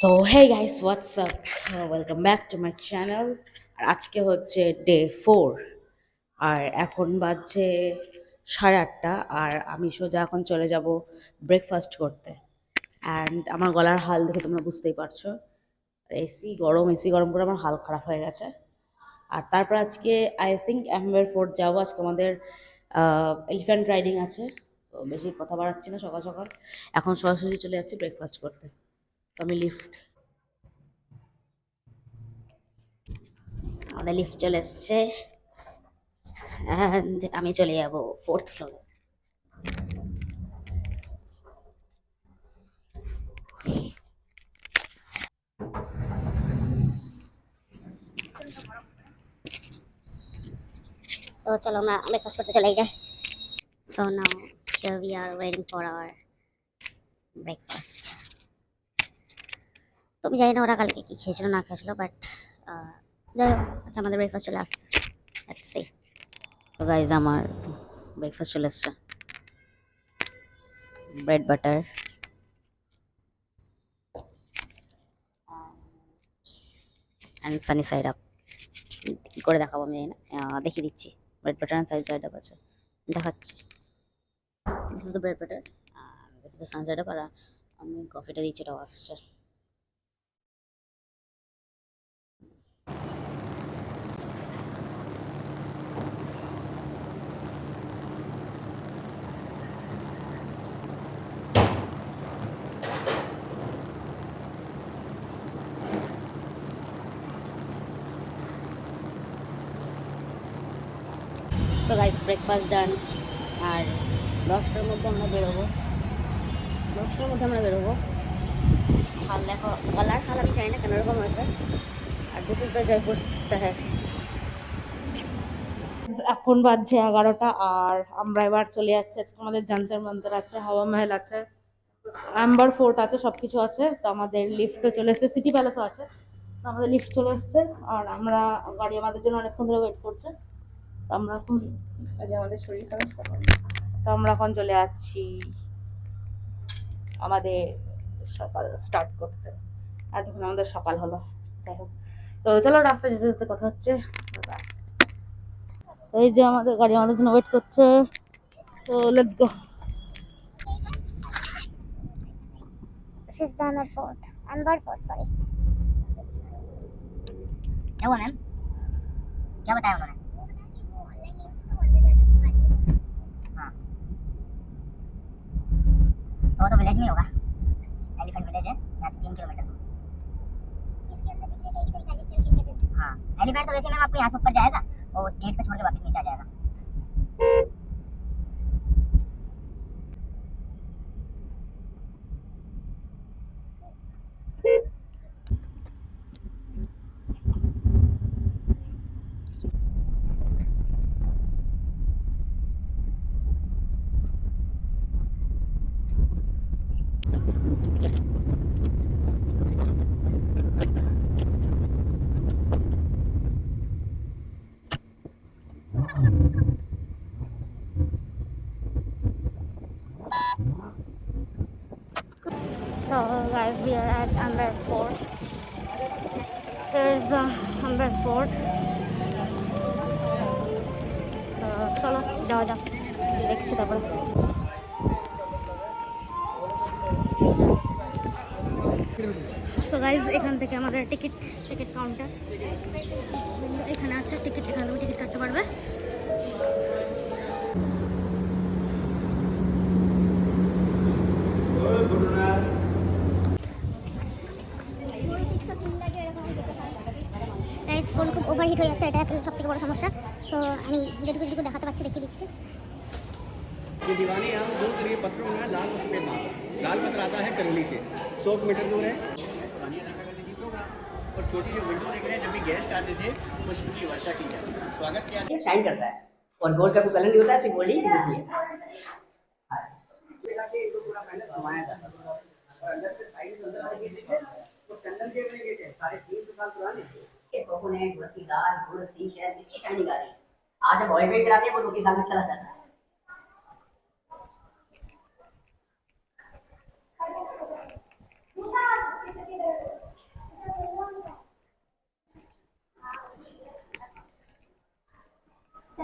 So hey guys WhatsApp welcome back to my channel আর আজকে হচ্ছে day four আর এখন বাজছে সাড়ে আটটা, আর আমি সোজা এখন চলে যাব ব্রেকফাস্ট করতে. অ্যান্ড আমার গলার হাল দেখে তোমরা বুঝতেই পারছ। এসি গরম এসি গরম করে আমার হাল খারাপ হয়ে গেছে। আর তারপর আজকে আই থিঙ্ক অ্যাম্বার ফোর্ট যাব। আজকে আমাদের এলিফ্যান্ট রাইডিং আছে। তো বেশি কথা বাড়াচ্ছি না, সকাল সকাল। এখন সরাসরি চলে যাচ্ছি ব্রেকফাস্ট করতে। আমি লিফট আমাদের লিফট চলে এসছে। আমি চলে যাব ফোর্থ ফ্লোরে তো চলো আমরা ব্রেকফাস্ট করতে চলেই যাই। So now here we are waiting for our breakfast আমি জানি না ওরা কালকে কী খেয়েছিল, না খেয়েছিল বাট যাই হোক আচ্ছা আমাদের ব্রেকফাস্ট চলে আসছে। গাইজ আমার ব্রেকফাস্ট চলে আসছে। Bread butter and sunny side up কী করে দেখাবো আমি দেখিয়ে দিচ্ছি। Bread butter and side side up আছে। দেখাচ্ছি। This is the bread butter this is the sun side up আর, আমি কফিটা দিচ্ছি, এটাও আসছে। সো গাইস ব্রেকফাস্ট ডান আর দশটার মধ্যে আমরা বেরোবো। দশটার মধ্যে আমরা বেরোবো। হাল দেখো, গলার হাল আমি জানি না কেন এরকম হয়েছে। আর দিস ইজ দ্য জয়পুর শহর। এখন বাজছে এগারোটা আর আমরা এবার চলে যাচ্ছি। আজকে আমাদের জান্তার মন্তর আছে, হাওয়া মহল আছে অ্যাম্বার ফোর্ট আছে সব কিছু আছে। তো আমাদের লিফটও চলে এসেছে সিটি প্যালেসও আছে। তো আমাদের লিফট চলে এসেছে। আর আমরা গাড়ি আমাদের জন্য অনেকক্ষণ ধরে ওয়েট করছে। আমরা এখন আজ আমাদের শরীর খারাপ তো আমরা এখন চলে যাচ্ছি আমাদের সকাল স্টার্ট করতে আর দেখুন আমাদের সকাল হলো যাই হোক তো চলো রাস্তায় যেতে যেতে কথা হচ্ছে Bye. তো এই যে আমাদের গাড়ি আমাদের জন্য ওয়েট করছে তো let's go this is the Amer fort Amber fort sorry क्या हुआ मैम क्या बताया उन्होंने तो वो तो विलेज में होगा। एलिफेंट विलेज है यहाँ से तीन किलोमीटर दूर। हाँ। एलिफेंट तो वैसे मैम आपको यहाँ से ऊपर जाएगा वो गेट पे छोड़ के वापस नीचे आ जाएगा। So guys, we are at Amber Fort. There's the Amber Fort. তো চলো যাওয়া যাক দেখছি তারপরে সো গাইজ এখান থেকে আমাদের টিকিট টিকিট কাউন্টার এখানে আছে টিকিট এখানে তুমি টিকিট কাটতে পারবে। ফোন খুব ওভারহিট হয়ে যাচ্ছে, এটা অ্যাপেল সব থেকে বড় সমস্যা। সো আমি যেটুকু যেটুকু দেখাতে পারছি, দেখিয়ে দিচ্ছি। दीवानी आम दो करिए पत्थरों में है, लाल और सफ़ेद नाम लाल पत्थर आता है करौली से। सौ मीटर दूर है। और छोटी जो विंडो देख रहे हैं जब भी गेस्ट आते थे पुष्प की वर्षा की जाती है स्वागत किया ये शाइन करता है। और गोल्ड का कोई कलर नहीं होता है ही। है है आज जब ऑयल वेट कराते हैं वो दो तीन साल में चला जाता है।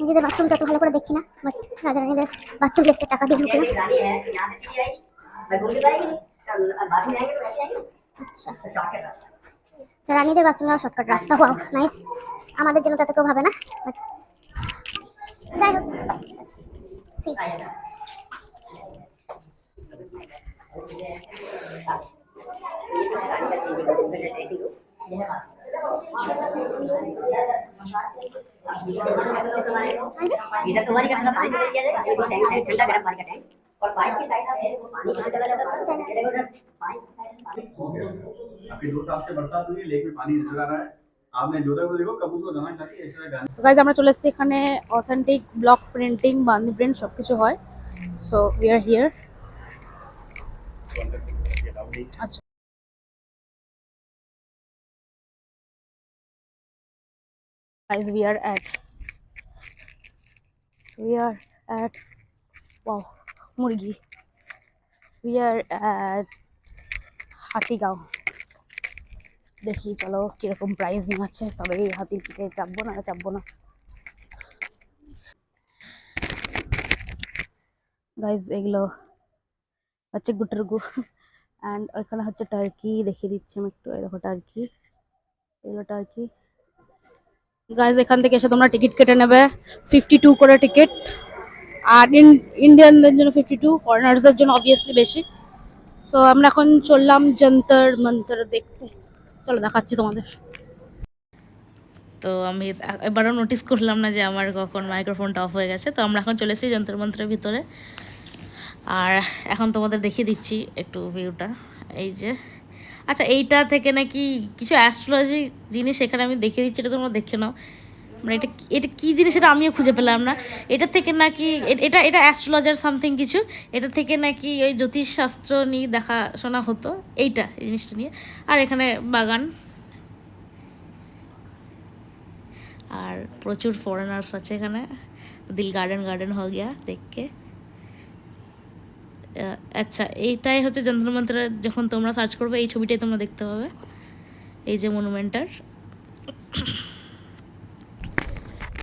নিজেদের বাথরুমটা তো ভালো করে দেখি না বাট রাজা রানীদের বাথরুম দেখতে টাকা দিয়ে ঢুকলাম আচ্ছা।, আচ্ছা। রানীদের বাথরুম যাওয়া শর্টকাট রাস্তা হওয়া নাইস আমাদের জন্য তাতে কেউ ভাবে না বাট যাই হোক आइए ना। ये तो है रानी का चीज़, बस इसमें से ड्रेसिंग रूम, ये है बाथरूम। इधर तुम्हारी का ठंडा पानी तो दे दिया जाएगा एक टैंक है ठंडा गर्म पानी का टैंक और पाइप की साइड से वो पानी कहाँ चला जाता था देखो सर पाइप की साइड से पानी हो गया आपके दो साल से बरसात हुई है लेक में पानी नजर आ रहा है आपने जोधा को देखो कबूतर को दाना खाती है ऐसा गाना গাইজ আমরা চলে এসেছি এখানে অথেন্টিক ব্লক প্রিন্টিং বান্দি প্রিন্ট সব কিছু হয় সো উই আর হিয়ার আচ্ছা guys we are at. We are at, wow মুরগি we are at হাতিগাঁও দেখি, চলো, কীরকম প্রাইজিং আছে তবে এই হাতির পিঠে চাপবো না চাপবো না। গাইজ এগুলো হচ্ছে গুটুরগু অ্যান্ড ওইখানে হচ্ছে টার্কি দেখিয়ে দিচ্ছি আমি একটু দেখো টার্কি এগুলো টার্কি গাইজ এখান থেকে এসে তোমরা টিকিট কেটে নেবে। ফিফটি টু করে টিকিট আর ইন্ডিয়ানদের জন্য ফিফটি টু ফরেনার্সদের জন্য অবভিয়াসলি বেশি। সো আমরা এখন চললাম যন্তর মন্তর দেখতে। চলো, দেখাচ্ছি তোমাদের। তো আমি এবারও নোটিস করলাম না যে আমার কখন মাইক্রোফোনটা অফ হয়ে গেছে। তো আমরা এখন চলে এসেছি যন্ত্র মন্ত্রের ভিতরে। আর এখন তোমাদের দেখিয়ে দিচ্ছি একটু ভিউটা এই যে আচ্ছা এইটা থেকে নাকি কিছু অ্যাস্ট্রোলজি জিনিস এখানে আমি দেখিয়ে দিচ্ছি, এটা তোমরা দেখে নাও। মানে এটা এটা কী জিনিস এটা আমিও খুঁজে পেলাম না। এটা থেকে নাকি এটা এটা অ্যাস্ট্রোলজার সামথিং কিছু। এটা থেকে নাকি ওই জ্যোতিষশাস্ত্র নিয়ে দেখাশোনা হতো, এইটা এই জিনিসটা নিয়ে। আর এখানে বাগান। আর প্রচুর ফরেনার্স আছে এখানে। দিল গার্ডেন গার্ডেন হয়ে গিয়া দেখকে। আচ্ছা এইটাই হচ্ছে যন্ত্র মন্ত্র যখন তোমরা সার্চ করবে, এই ছবিটাই তোমরা দেখতে পাবে। এই যে মনুমেন্টার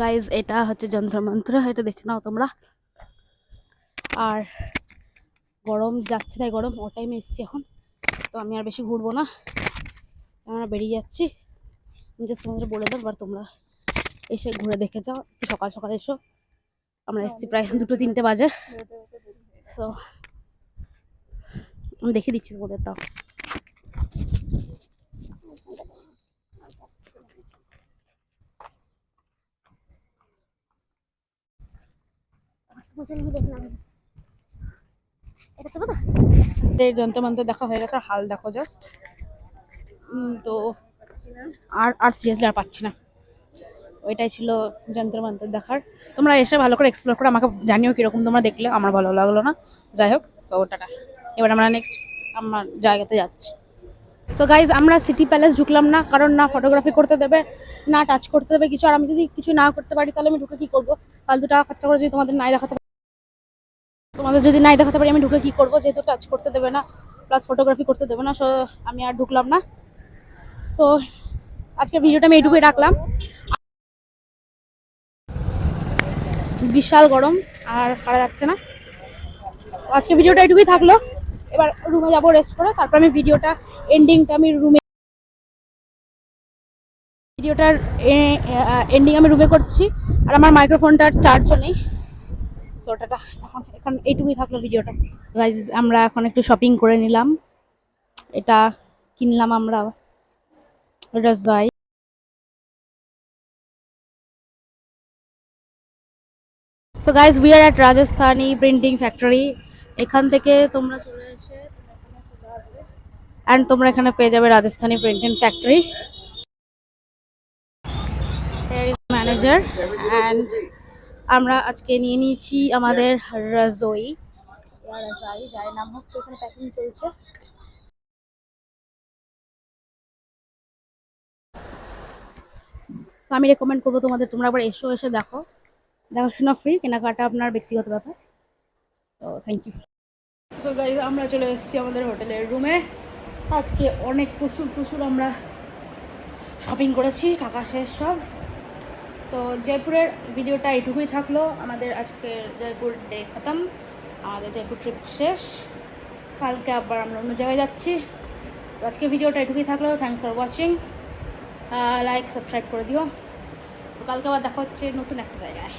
গাইজ এটা হচ্ছে যন্ত্রমন্ত্র এটা দেখে নাও তোমরা। আর গরম যাচ্ছে তাই গরম ও টাইমে এসছি এখন। তো আমি আর বেশি ঘুরবো না। আমরা বেরিয়ে যাচ্ছি। আমি জাস্ট তোমাদের বলে দেবো এবার তোমরা এসে ঘুরে দেখে যাও। একটু সকাল সকাল এসো। আমরা এসছি প্রায় দুটো, তিনটে বাজে। সো আমি দেখে দিচ্ছি তোমাদের তাও যন্ত্রমন্ত্র দেখা হয়ে গেছে আর হাল দেখো জাস্ট তো আর আর সিরিয়াসলি আর পাচ্ছি না। ওইটাই ছিল যন্ত্রমন্ত্র দেখার। তোমরা এসে ভালো করে এক্সপ্লোর করে আমাকে জানিও কীরকম তোমরা দেখলে, আমার ভালো লাগল না। যাই হোক সো টাটা। এবার আমরা নেক্সট আমার জায়গাতে যাচ্ছি। তো গাইজ আমরা সিটি প্যালেস ঢুকলাম না, কারণ না ফটোগ্রাফি করতে দেবে, না টাচ করতে দেবে কিছু। আর আমি যদি কিছু না করতে পারি, তাহলে আমি ঢুকে কী করব? ফালতু টাকা খরচা করে যদি তোমাদের নাই দেখাতে তোমাদের যদি নাই দেখাতে পারি, আমি ঢুকে কি করব? যেহেতু টাচ করতে দেবে না প্লাস ফটোগ্রাফি করতে দেবে না সো আমি আর ঢুকলাম না। তো আজকে ভিডিওটা আমি এইটুকুই রাখলাম। বিশাল গরম, আর পারা যাচ্ছে না। আজকে ভিডিওটা এইটুকুই থাকল। এবার রুমে যাব রেস্ট করে, তারপর আমি ভিডিওটা এন্ডিংটা আমি রুমে ভিডিওটার এন্ডিং আমি রুমে করছি। আর আমার মাইক্রোফোনটার চার্জও নেই। সো ওটাটা এখন এখন এইটুকুই থাকল ভিডিওটা গাইজ আমরা এখন একটু শপিং করে নিলাম। এটা কিনলাম আমরা। রজাই so guys we are at Rajasthani printing factory এখান থেকে তোমরা চলে এসে অ্যান্ড তোমরা এখানে পেয়ে যাবে Rajasthani printing factory manager and আমরা আজকে নিয়ে নিয়েছি আমাদের রাজই। নাম এখানে চলছে। আমি রেকমেন্ড করব তোমাদের, তোমরা আবার এসো, এসে দেখো। দেখাশোনা ফ্রি কেনাকাটা আপনার ব্যক্তিগত ব্যাপার। তো থ্যাংক ইউ সো গাইজ আমরা চলে এসেছি আমাদের হোটেলের রুমে আজকে অনেক প্রচুর প্রচুর আমরা শপিং করেছি, টাকা শেষ সব। তো জয়পুরের ভিডিওটা এইটুকুই থাকল। আমাদের আজকে জয়পুর ডে খতম। আমাদের জয়পুর ট্রিপ শেষ। কালকে আবার আমরা অন্য জায়গায় যাচ্ছি। তো আজকে ভিডিওটা এটুকুই থাকল। Thanks for watching like subscribe করে দিও। তো কালকে আবার দেখা হচ্ছে নতুন একটা জায়গায়।